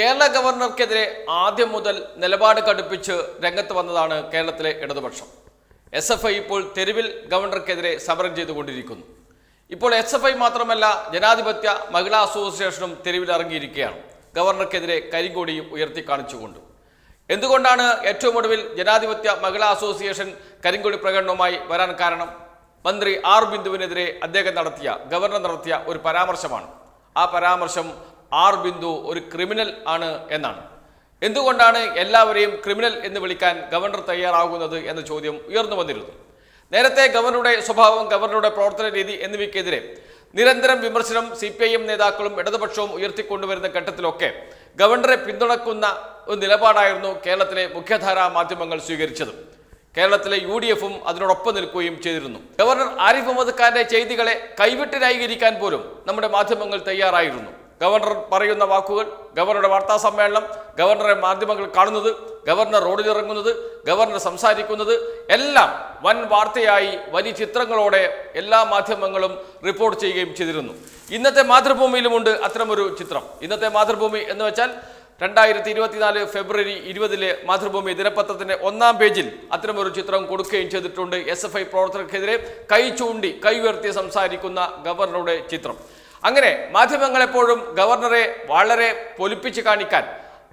കേരള ഗവർണർക്കെതിരെ ആദ്യം മുതൽ നിലപാട് കടുപ്പിച്ച് രംഗത്ത് വന്നതാണ് കേരളത്തിലെ ഇടതുപക്ഷം. എസ് എഫ് ഐ ഇപ്പോൾ തെരുവിൽ ഗവർണർക്കെതിരെ സമരം ചെയ്തുകൊണ്ടിരിക്കുന്നു. ഇപ്പോൾ എസ് എഫ് ഐ മാത്രമല്ല ജനാധിപത്യ മഹിളാ അസോസിയേഷനും തെരുവിലിറങ്ങിയിരിക്കുകയാണ് ഗവർണർക്കെതിരെ കരിങ്കൊടിയും ഉയർത്തി കാണിച്ചുകൊണ്ട്. എന്തുകൊണ്ടാണ് ഏറ്റവും ഒടുവിൽ ജനാധിപത്യ മഹിളാ അസോസിയേഷൻ കരിങ്കൊടി പ്രകടനവുമായി വരാൻ കാരണം? മന്ത്രി ആർ ബിന്ദുവിനെതിരെ അദ്ദേഹം നടത്തിയ ഗവർണർ നടത്തിയ ഒരു പരാമർശമാണ്. ആ പരാമർശം ആർ ബിന്ദു ഒരു ക്രിമിനൽ ആണ് എന്നാണ്. എന്തുകൊണ്ടാണ് എല്ലാവരെയും ക്രിമിനൽ എന്ന് വിളിക്കാൻ ഗവർണർ തയ്യാറാകുന്നത് എന്ന ചോദ്യം ഉയർന്നു വന്നിരുന്നു. നേരത്തെ ഗവർണറുടെ സ്വഭാവം ഗവർണറുടെ പ്രവർത്തന രീതി എന്നിവയ്ക്കെതിരെ നിരന്തരം വിമർശനം സി പി ഐ എം നേതാക്കളും ഇടതുപക്ഷവും ഉയർത്തിക്കൊണ്ടുവരുന്ന ഘട്ടത്തിലൊക്കെ ഗവർണറെ പിന്തുണക്കുന്ന ഒരു നിലപാടായിരുന്നു കേരളത്തിലെ മുഖ്യധാരാ മാധ്യമങ്ങൾ സ്വീകരിച്ചത്. കേരളത്തിലെ യു ഡി എഫും അതിനോടൊപ്പം നിൽക്കുകയും ചെയ്തിരുന്നു. ഗവർണർ ആരിഫ് മുഹമ്മദ് ഖാന്റെ ചെയ്തികളെ കൈവിട്ട് ന്യായീകരിക്കാൻ പോലും നമ്മുടെ മാധ്യമങ്ങൾ തയ്യാറായിരുന്നു. ഗവർണർ പറയുന്ന വാക്കുകൾ ഗവർണറുടെ വാർത്താ സമ്മേളനം ഗവർണറെ മാധ്യമങ്ങൾ കാണുന്നത് ഗവർണർ റോഡിലിറങ്ങുന്നത് ഗവർണർ സംസാരിക്കുന്നത് എല്ലാം വൻ വാർത്തയായി വലിയ ചിത്രങ്ങളോടെ എല്ലാ മാധ്യമങ്ങളും റിപ്പോർട്ട് ചെയ്യുകയും ചെയ്തിരുന്നു. ഇന്നത്തെ മാതൃഭൂമിയിലുമുണ്ട് അത്തരമൊരു ചിത്രം. ഇന്നത്തെ മാതൃഭൂമി എന്ന് വെച്ചാൽ രണ്ടായിരത്തി ഇരുപത്തിനാല് ഫെബ്രുവരി ഇരുപതിലെ മാതൃഭൂമി ദിനപത്രത്തിന്റെ ഒന്നാം പേജിൽ അത്തരമൊരു ചിത്രം കൊടുക്കുകയും ചെയ്തിട്ടുണ്ട്. എസ് എഫ് ഐ പ്രവർത്തകർക്കെതിരെ കൈ ചൂണ്ടി കൈ ഉയർത്തി സംസാരിക്കുന്ന ഗവർണറുടെ ചിത്രം. അങ്ങനെ മാധ്യമങ്ങൾ എപ്പോഴും ഗവർണറെ വളരെ പൊലിപ്പിച്ച് കാണിക്കാൻ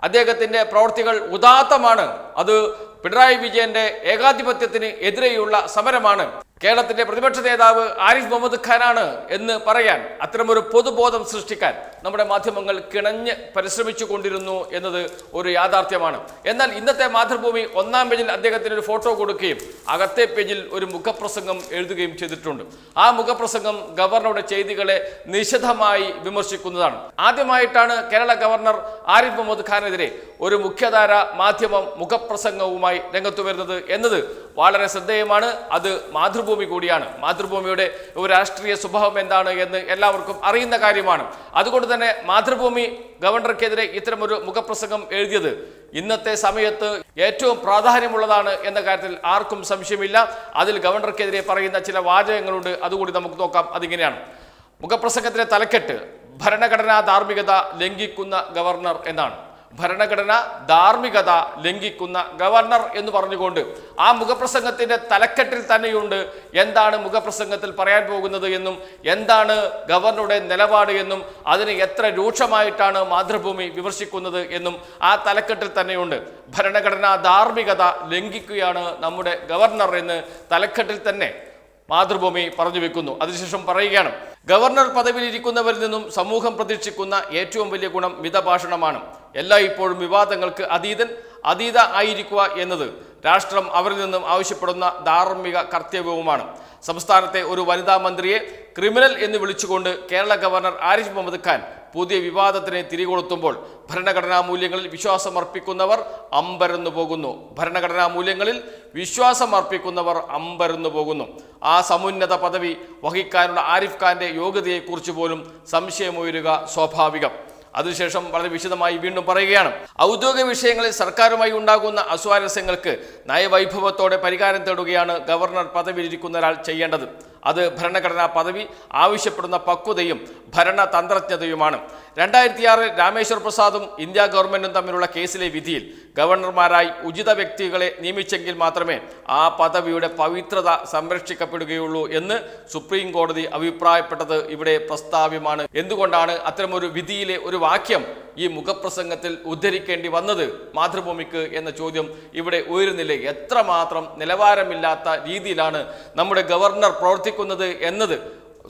അദ്ദേഹത്തിന്റെ പ്രവൃത്തികൾ ഉദാത്തമാണ്. അത് പിണറായി വിജയന്റെ ഏകാധിപത്യത്തിന് എതിരെയുള്ള സമരമാണ്. കേരളത്തിന്റെ പ്രതിപക്ഷ നേതാവ് ആരിഫ് മുഹമ്മദ് ഖാനാണ് എന്ന് പറയാൻ അത്തരമൊരു പൊതുബോധം സൃഷ്ടിക്കാൻ നമ്മുടെ മാധ്യമങ്ങൾ കിണഞ്ഞ് പരിശ്രമിച്ചു കൊണ്ടിരുന്നു എന്നത് ഒരു യാഥാർത്ഥ്യമാണ്. എന്നാൽ ഇന്നത്തെ മാതൃഭൂമി ഒന്നാം പേജിൽ അദ്ദേഹത്തിന് ഒരു ഫോട്ടോ കൊടുക്കുകയും അകത്തെ പേജിൽ ഒരു മുഖപ്രസംഗം എഴുതുകയും ചെയ്തിട്ടുണ്ട്. ആ മുഖപ്രസംഗം ഗവർണറുടെ ചെയ്തികളെ നിശിതമായി വിമർശിക്കുന്നതാണ്. ആദ്യമായിട്ടാണ് കേരള ഗവർണർ ആരിഫ് മുഹമ്മദ് ഖാനെതിരെ ഒരു മുഖ്യധാര മാധ്യമം മുഖപ്രസംഗവുമായി രംഗത്തു വരുന്നത് എന്നത് വളരെ ശ്രദ്ധേയമാണ്. അത് മാതൃഭൂമി കൂടിയാണ്. മാതൃഭൂമിയുടെ ഒരു രാഷ്ട്രീയ സ്വഭാവം എന്താണ് എന്ന് എല്ലാവർക്കും അറിയുന്ന കാര്യമാണ്. അതുകൊണ്ട് തന്നെ മാതൃഭൂമി ഗവർണർക്കെതിരെ ഇത്തരമൊരു മുഖപ്രസംഗം എഴുതിയത്. ഇന്നത്തെ സമയത്ത് ഏറ്റവും പ്രാധാന്യമുള്ളതാണ് എന്ന കാര്യത്തിൽ ആർക്കും സംശയമില്ല. അതിൽ ഗവർണർക്കെതിരെ പറയുന്ന ചില വാചകങ്ങളുണ്ട്. അതുകൂടി നമുക്ക് നോക്കാം. അതിങ്ങനെയാണ്. മുഖപ്രസംഗത്തിലെ തലക്കെട്ട് ഭരണഘടനാ ധാർമ്മികത ലംഘിക്കുന്ന ഗവർണർ എന്നാണ്. ഭരണഘടന ധാർമ്മികത ലംഘിക്കുന്ന ഗവർണർ എന്ന് പറഞ്ഞുകൊണ്ട് ആ മുഖപ്രസംഗത്തിന്റെ തലക്കെട്ടിൽ തന്നെയുണ്ട്. എന്താണ് മുഖപ്രസംഗത്തിൽ പറയാൻ പോകുന്നത് എന്നും എന്താണ് ഗവർണറുടെ നിലപാട് എന്നും അതിന് എത്ര രൂക്ഷമായിട്ടാണ് മാതൃഭൂമി വിമർശിക്കുന്നത് എന്നും ആ തലക്കെട്ടിൽ തന്നെയുണ്ട്. ഭരണഘടനാ ധാർമ്മികത ലംഘിക്കുകയാണ് നമ്മുടെ ഗവർണർ എന്ന് തലക്കെട്ടിൽ തന്നെ മാതൃഭൂമി പറഞ്ഞു വെക്കുന്നു. അതിനുശേഷം പറയുകയാണ് ഗവർണർ പദവിയിലിരിക്കുന്നവരിൽ നിന്നും സമൂഹം പ്രതീക്ഷിക്കുന്ന ഏറ്റവും വലിയ ഗുണം മിതഭാഷണമാണ്. എല്ലാ ഇപ്പോഴും വിവാദങ്ങൾക്ക് അതീതൻ അതീത ആയിരിക്കുക എന്നത് രാഷ്ട്രം അവരിൽ നിന്നും ആവശ്യപ്പെടുന്ന ധാർമ്മിക കർത്തവ്യവുമാണ്. സംസ്ഥാനത്തെ ഒരു വനിതാ മന്ത്രിയെ ക്രിമിനൽ എന്ന് വിളിച്ചുകൊണ്ട് കേരള ഗവർണർ ആരിഫ് മുഹമ്മദ് ഖാൻ പുതിയ വിവാദത്തിനെ തിരികൊളുത്തുമ്പോൾ ഭരണഘടനാ മൂല്യങ്ങളിൽ വിശ്വാസമർപ്പിക്കുന്നവർ അമ്പരന്നു പോകുന്നു. ഭരണഘടനാ മൂല്യങ്ങളിൽ വിശ്വാസമർപ്പിക്കുന്നവർ അമ്പരന്നു പോകുന്നു. ആ സമുന്നത പദവി വഹിക്കാനുള്ള ആരിഫ് ഖാന്റെ യോഗ്യതയെക്കുറിച്ച് പോലും സംശയമുയരുക സ്വാഭാവികം. അതിനുശേഷം വളരെ വിശദമായി വീണ്ടും പറയുകയാണ്. ഔദ്യോഗിക വിഷയങ്ങളിൽ സർക്കാരുമായി ഉണ്ടാകുന്ന അസ്വാരസ്യങ്ങൾക്ക് നയവൈഭവത്തോടെ പരിഹാരം തേടുകയാണ് ഗവർണർ പദവിയിലിരിക്കുന്ന ഒരാൾ ചെയ്യേണ്ടത്. അത് ഭരണഘടനാ പദവി ആവശ്യപ്പെടുന്ന പക്വതയും ഭരണതന്ത്രജ്ഞതയുമാണ്. രണ്ടായിരത്തി ആറിൽ രാമേശ്വർ പ്രസാദും ഇന്ത്യ ഗവൺമെന്റും തമ്മിലുള്ള കേസിലെ വിധിയിൽ ഗവർണർമാരായി ഉചിത വ്യക്തികളെ നിയമിച്ചെങ്കിൽ മാത്രമേ ആ പദവിയുടെ പവിത്രത സംരക്ഷിക്കപ്പെടുകയുള്ളൂ എന്ന് സുപ്രീം കോടതി അഭിപ്രായപ്പെട്ടത് ഇവിടെ പ്രസ്താവ്യമാണ്. എന്തുകൊണ്ടാണ് അത്തരമൊരു വിധിയിലെ ഒരു വാക്യം ഈ മുഖപ്രസംഗത്തിൽ ഉദ്ധരിക്കേണ്ടി വന്നത്? മാതൃഭൂമിക്ക് എന്ന ചോദ്യം ഇവിടെ ഉയരുന്നില്ലേ? എത്രമാത്രം നിലവാരമില്ലാത്ത രീതിയിലാണ് നമ്മുടെ ഗവർണർ പ്രവർത്തിക്കുന്നത് എന്നത്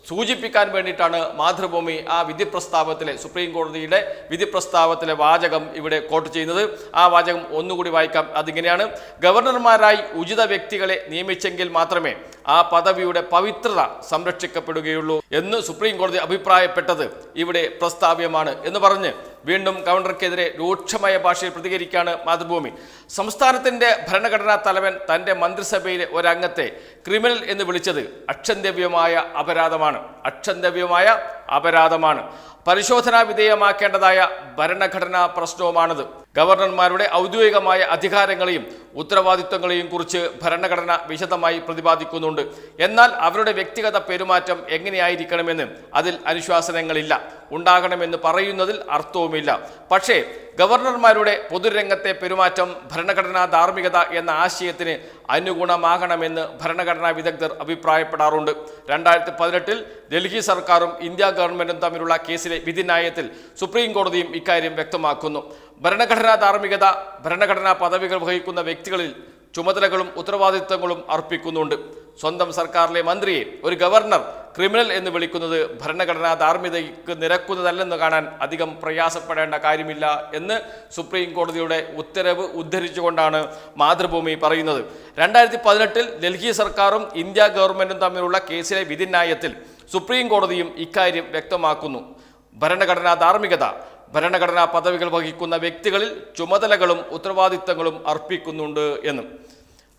സൂചിപ്പിക്കാൻ വേണ്ടിയിട്ടാണ് മാതൃഭൂമി ആ വിധി പ്രസ്താവത്തിലെ സുപ്രീം കോടതിയുടെ വിധി പ്രസ്താവത്തിലെ വാചകം ഇവിടെ കോട്ട് ചെയ്യുന്നത്. ആ വാചകം ഒന്നുകൂടി വായിക്കാം. അതിങ്ങനെയാണ്. ഗവർണർമാരായി ഉചിത വ്യക്തികളെ നിയമിച്ചെങ്കിൽ മാത്രമേ ആ പദവിയുടെ പവിത്രത സംരക്ഷിക്കപ്പെടുകയുള്ളൂ എന്ന് സുപ്രീം കോടതി അഭിപ്രായപ്പെട്ടത് ഇവിടെ പ്രസ്താവ്യമാണ് എന്ന് പറഞ്ഞ് വീണ്ടും ഗവർണർക്കെതിരെ രൂക്ഷമായ ഭാഷയിൽ പ്രതികരിക്കുകയാണ് മാതൃഭൂമി. സംസ്ഥാനത്തിന്റെ ഭരണഘടനാ തലവൻ തന്റെ മന്ത്രിസഭയിലെ ഒരംഗത്തെ ക്രിമിനൽ എന്ന് വിളിച്ചത് അക്ഷന്തവ്യമായ അപരാധമാണ്. അക്ഷന്തവ്യമായ അപരാധമാണ്. പരിശോധനാ വിധേയമാക്കേണ്ടതായ ഭരണഘടനാ പ്രശ്നവുമാണിത്. ഗവർണർമാരുടെ ഔദ്യോഗികമായ അധികാരങ്ങളെയും ഉത്തരവാദിത്വങ്ങളെയും കുറിച്ച് ഭരണഘടന വിശദമായി പ്രതിപാദിക്കുന്നുണ്ട്. എന്നാൽ അവരുടെ വ്യക്തിഗത പെരുമാറ്റം എങ്ങനെയായിരിക്കണമെന്ന് അതിൽ അനുശാസനങ്ങളില്ല. ഉണ്ടാകണമെന്ന് പറയുന്നതിൽ അർത്ഥവുമില്ല. പക്ഷേ ഗവർണർമാരുടെ പൊതുരംഗത്തെ പെരുമാറ്റം ഭരണഘടനാ ധാർമ്മികത എന്ന ആശയത്തിന് അനുഗുണമാകണമെന്ന് ഭരണഘടനാ വിദഗ്ധർ അഭിപ്രായപ്പെടാറുണ്ട്. രണ്ടായിരത്തി പതിനെട്ടിൽ ഡൽഹി സർക്കാരും ഇന്ത്യ ഗവൺമെന്റും തമ്മിലുള്ള കേസിലെ വിധിന്യായത്തിൽ സുപ്രീം കോടതിയും ഇക്കാര്യം വ്യക്തമാക്കുന്നു. ഭരണഘടനാ ധാർമ്മികത ഭരണഘടനാ പദവികൾ വഹിക്കുന്ന വ്യക്തികളിൽ ചുമതലകളും ഉത്തരവാദിത്തങ്ങളും അർപ്പിക്കുന്നുണ്ട്. സ്വന്തം സർക്കാരിലെ മന്ത്രിയെ ഒരു ഗവർണർ ക്രിമിനൽ എന്ന് വിളിക്കുന്നത് ഭരണഘടനാ ധാർമ്മികതയ്ക്ക് നിരക്കുന്നതല്ലെന്ന് കാണാൻ അധികം പ്രയാസപ്പെടേണ്ട കാര്യമില്ല എന്ന് സുപ്രീം കോടതിയുടെ ഉത്തരവ് ഉദ്ധരിച്ചുകൊണ്ടാണ് മാതൃഭൂമി പറയുന്നത്. രണ്ടായിരത്തി പതിനെട്ടിൽ ഡൽഹി സർക്കാരും ഇന്ത്യ ഗവൺമെന്റും തമ്മിലുള്ള കേസിലെ വിധിന്യായത്തിൽ സുപ്രീം കോടതിയും ഇക്കാര്യം വ്യക്തമാക്കുന്നു. ഭരണഘടനാ ധാർമ്മികത ഭരണഘടനാ പദവികൾ വഹിക്കുന്ന വ്യക്തികളിൽ ചുമതലകളും ഉത്തരവാദിത്തങ്ങളും അർപ്പിക്കുന്നുണ്ട് എന്നും.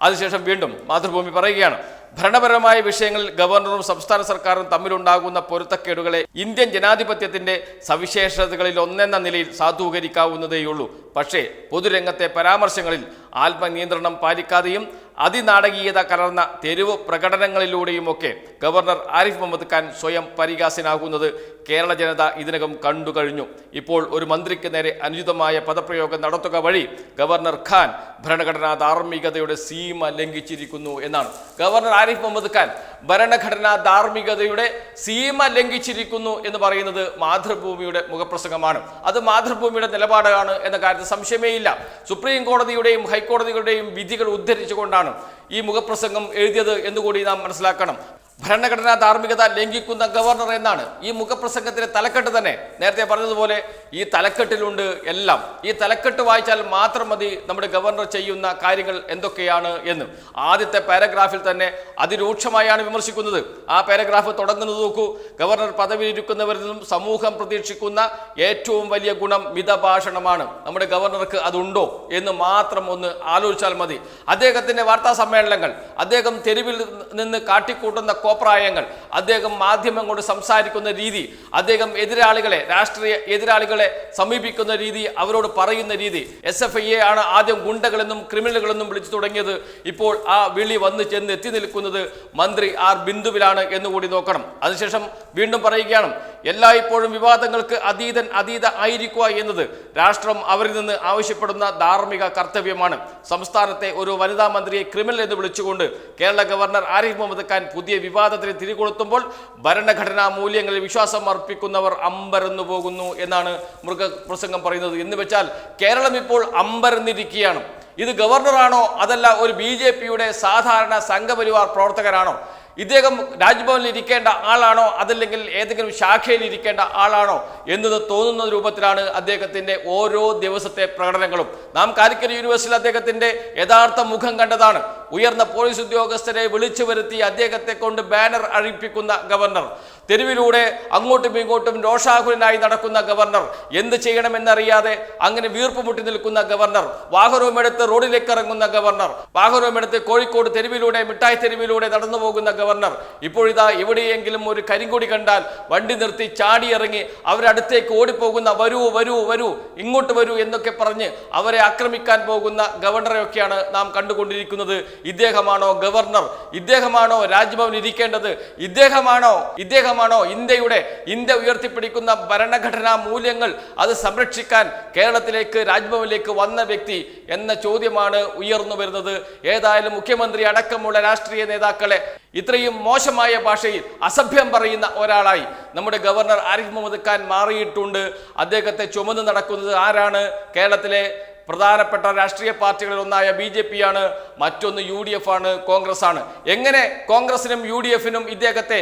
അതിനുശേഷം വീണ്ടും മാതൃഭൂമി പറയുകയാണ്. ഭരണപരമായ വിഷയങ്ങളിൽ ഗവർണറും സംസ്ഥാന സർക്കാരും തമ്മിലുണ്ടാകുന്ന പൊരുത്തക്കേടുകളെ ഇന്ത്യൻ ജനാധിപത്യത്തിന്റെ സവിശേഷതകളിൽ ഒന്നെന്ന നിലയിൽ സാധൂകരിക്കാവുന്നതേയുള്ളൂ. പക്ഷേ പൊതുരംഗത്തെ പരാമർശങ്ങളിൽ ആത്മനിയന്ത്രണം പാലിക്കാതെയും അതിനാടകീയത കലർന്ന തെരുവ് പ്രകടനങ്ങളിലൂടെയുമൊക്കെ ഗവർണർ ആരിഫ് മുഹമ്മദ് ഖാൻ സ്വയം പരിഹാസ്യനാകുന്നത് കേരള ജനത ഇതിനകം കണ്ടു കഴിഞ്ഞു. ഇപ്പോൾ ഒരു മന്ത്രിക്ക് നേരെ അനുചിതമായ പദപ്രയോഗം നടത്തുക വഴി ഗവർണർ ഖാൻ ഭരണഘടനാ ധാർമ്മികതയുടെ സീമ ലംഘിച്ചിരിക്കുന്നു എന്നാണ്. ഗവർണർ ആരിഫ് മുഹമ്മദ് ഖാൻ ഭരണഘടനാ ധാർമ്മികതയുടെ സീമ ലംഘിച്ചിരിക്കുന്നു എന്ന് പറയുന്നത് മാതൃഭൂമിയുടെ മുഖപ്രസംഗമാണ്. അത് മാതൃഭൂമിയുടെ നിലപാടാണ് എന്ന കാര്യത്തിൽ സംശയമേയില്ല സുപ്രീം കോടതിയുടെയും ഹൈക്കോടതികളുടെയും വിധികൾ ഉദ്ധരിച്ചുകൊണ്ടാണ് ഈ മുഖപ്രസംഗം എഴുതിയത് എന്നുകൂടി നാം മനസ്സിലാക്കണം. ഭരണഘടനാ ധാർമ്മികത ലംഘിക്കുന്ന ഗവർണർ എന്നാണ് ഈ മുഖപ്രസംഗത്തിന്റെ തലക്കെട്ട് തന്നെ. നേരത്തെ പറഞ്ഞതുപോലെ ഈ തലക്കെട്ടിലുണ്ട് എല്ലാം. ഈ തലക്കെട്ട് വായിച്ചാൽ മാത്രം മതി നമ്മുടെ ഗവർണർ ചെയ്യുന്ന കാര്യങ്ങൾ എന്തൊക്കെയാണ് എന്ന്. ആദ്യത്തെ പാരഗ്രാഫിൽ തന്നെ അതിരൂക്ഷമായാണ് വിമർശിക്കുന്നത്. ആ പാരഗ്രാഫ് തുടങ്ങുന്നത് നോക്കൂ. ഗവർണർ പദവിയിരിക്കുന്നവരിൽ നിന്നും സമൂഹം പ്രതീക്ഷിക്കുന്ന ഏറ്റവും വലിയ ഗുണം മിതഭാഷണമാണ്. നമ്മുടെ ഗവർണർക്ക് അതുണ്ടോ എന്ന് മാത്രം ഒന്ന് ആലോചിച്ചാൽ മതി. അദ്ദേഹത്തിന്റെ വാർത്താ സമ്മേളനങ്ങൾ അദ്ദേഹം തെരുവിൽ നിന്ന് കാട്ടിക്കൂട്ടുന്ന കോപ്രായങ്ങൾ. അദ്ദേഹം മാധ്യമം കൊണ്ട് സംസാരിക്കുന്ന രീതി അദ്ദേഹം എതിരാളികളെ രാഷ്ട്രീയ എതിരാളികളെ സമീപിക്കുന്ന രീതി അവരോട് പറയുന്ന രീതി. എസ് എഫ് ഐ ആണ് ആദ്യം ഗുണ്ടകളെന്നും ക്രിമിനലുകളെന്നും വിളിച്ചു തുടങ്ങിയത്. ഇപ്പോൾ ആ വിളി വന്ന് ചെന്ന് എത്തി നിൽക്കുന്നത് മന്ത്രി ആർ ബിന്ദുവിലാണ് എന്നുകൂടി നോക്കണം. അതിനുശേഷം വീണ്ടും പറയുകയാണ്. എല്ലായ്പ്പോഴും വിവാദങ്ങൾക്ക് അതീതൻ അതീത ആയിരിക്കുക എന്നത് രാഷ്ട്രം അവരിൽ നിന്ന് ആവശ്യപ്പെടുന്ന ധാർമ്മിക കർത്തവ്യമാണ്. സംസ്ഥാനത്തെ ഒരു വനിതാ മന്ത്രിയെ ക്രിമിനൽ എന്ന് വിളിച്ചുകൊണ്ട് കേരള ഗവർണർ ആരിഫ് മുഹമ്മദ് ഖാൻ പുതിയ വിവാദത്തിന് തിരികൊളുത്തുമ്പോൾ ഭരണഘടനാ മൂല്യങ്ങളിൽ വിശ്വാസം അർപ്പിക്കുന്നവർ അമ്പരന്നു പോകുന്നു എന്നാണ് മൃഗപ്രസംഗം പറയുന്നത്. എന്ന് വെച്ചാൽ കേരളം ഇപ്പോൾ അമ്പരന്നിരിക്കുകയാണ് ഇത് ഗവർണറാണോ അതല്ല ഒരു ബി ജെ പിയുടെ സാധാരണ സംഘപരിവാർ പ്രവർത്തകരാണോ? ഇദ്ദേഹം രാജ്ഭവനിൽ ഇരിക്കേണ്ട ആളാണോ? അതല്ലെങ്കിൽ ഏതെങ്കിലും ശാഖയിൽ ഇരിക്കേണ്ട ആളാണോ? എന്നത് തോന്നുന്ന രൂപത്തിലാണ് അദ്ദേഹത്തിന്റെ ഓരോ ദിവസത്തെ പ്രകടനങ്ങളും. നാം കാലിക്കറ്റ് യൂണിവേഴ്സിറ്റിയിൽ അദ്ദേഹത്തിന്റെ യഥാർത്ഥ മുഖം കണ്ടതാണ്. ഉയർന്ന പോലീസ് ഉദ്യോഗസ്ഥരെ വിളിച്ചു വരുത്തി അദ്ദേഹത്തെ കൊണ്ട് ബാനർ അഴിപ്പിക്കുന്ന ഗവർണർ. തെരുവിലൂടെ അങ്ങോട്ടും ഇങ്ങോട്ടും രോഷാകുലനായി നടക്കുന്ന ഗവർണർ. എന്ത് ചെയ്യണമെന്നറിയാതെ അങ്ങനെ വീർപ്പ് മുട്ടി നിൽക്കുന്ന ഗവർണർ. വാഹനവുമെടുത്ത് റോഡിലേക്ക് ഇറങ്ങുന്ന ഗവർണർ. വാഹനവുമെടുത്ത് കോഴിക്കോട് തെരുവിലൂടെ മിഠായി തെരുവിലൂടെ നടന്നു പോകുന്ന ഗവർണർ. ഇപ്പോഴിതാ എവിടെയെങ്കിലും ഒരു കരിങ്കൊടി കണ്ടാൽ വണ്ടി നിർത്തി ചാടിയിറങ്ങി അവരടുത്തേക്ക് ഓടിപ്പോകുന്ന വരൂ വരൂ വരൂ ഇങ്ങോട്ട് വരൂ എന്നൊക്കെ പറഞ്ഞ് അവരെ ആക്രമിക്കാൻ പോകുന്ന ഗവർണറെയൊക്കെയാണ് നാം കണ്ടുകൊണ്ടിരിക്കുന്നത്. ഇദ്ദേഹമാണോ ഗവർണർ? ഇദ്ദേഹമാണോ രാജ്ഭവൻ ഇരിക്കേണ്ടത്? ഇദ്ദേഹമാണോ ഇദ്ദേഹമാണോ ഇന്ത്യയുടെ ഇന്ത്യ ഉയർത്തിപ്പിടിക്കുന്ന ഭരണഘടനാ മൂല്യങ്ങൾ അത് സംരക്ഷിക്കാൻ കേരളത്തിലേക്ക് രാജ്ഭവനിലേക്ക് വന്ന വ്യക്തി എന്ന ചോദ്യമാണ് ഉയർന്നു വരുന്നത്. ഏതായാലും മുഖ്യമന്ത്രി അടക്കമുള്ള രാഷ്ട്രീയ നേതാക്കളെ ഇത്രയും മോശമായ ഭാഷയിൽ അസഭ്യം പറയുന്ന ഒരാളായി നമ്മുടെ ഗവർണർ ആരിഫ് മുഹമ്മദ് ഖാൻ മാറിയിട്ടുണ്ട്. അദ്ദേഹത്തെ ചുമന്ന് നടക്കുന്നത് ആരാണ്? കേരളത്തിലെ പ്രധാനപ്പെട്ട രാഷ്ട്രീയ പാർട്ടികളിൽ ഒന്നായ ബി ജെ പി ആണ് മറ്റൊന്ന് യു ഡി എഫ് ആണ് കോൺഗ്രസ് ആണ് എങ്ങനെ കോൺഗ്രസിനും യു ഡി എഫിനും ഇദ്ദേഹത്തെ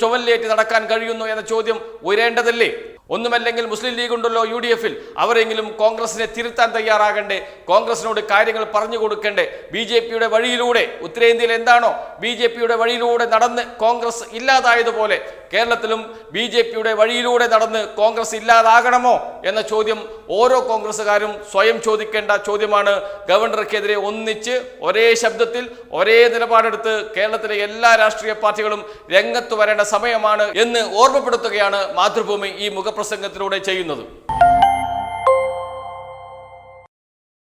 ചുവല്ലേറ്റ് നടക്കാൻ കഴിയുന്നു എന്ന ചോദ്യം ഉയരേണ്ടതല്ലേ? ഒന്നുമല്ലെങ്കിൽ മുസ്ലിം ലീഗ് ഉണ്ടല്ലോ യു ഡി എഫിൽ അവരെങ്കിലും കോൺഗ്രസിനെ തിരുത്താൻ തയ്യാറാകണ്ടേ? കോൺഗ്രസിനോട് കാര്യങ്ങൾ പറഞ്ഞു കൊടുക്കണ്ടേ? ബി ജെ പിയുടെ വഴിയിലൂടെ ഉത്തരേന്ത്യയിൽ എന്താണോ? ബി ജെ പിയുടെ വഴിയിലൂടെ നടന്ന് കോൺഗ്രസ് ഇല്ലാതായതുപോലെ കേരളത്തിലും ബി ജെ പിയുടെ വഴിയിലൂടെ നടന്ന് കോൺഗ്രസ് ഇല്ലാതാകണമോ എന്ന ചോദ്യം ഓരോ കോൺഗ്രസ്സുകാരും സ്വയം ചോദിക്കേണ്ട ചോദ്യമാണ്. ഗവർണർക്കെതിരെ ഒന്നിച്ച് ഒരേ ശബ്ദത്തിൽ ഒരേ നിലപാടെടുത്ത് കേരളത്തിലെ എല്ലാ രാഷ്ട്രീയ പാർട്ടികളും രംഗത്ത് വരേണ്ട സമയമാണ് എന്ന് ഓർമ്മപ്പെടുത്തുകയാണ് മാതൃഭൂമി ഈ പ്രസംഗത്തിലൂടെ ചെയ്യുന്നത്.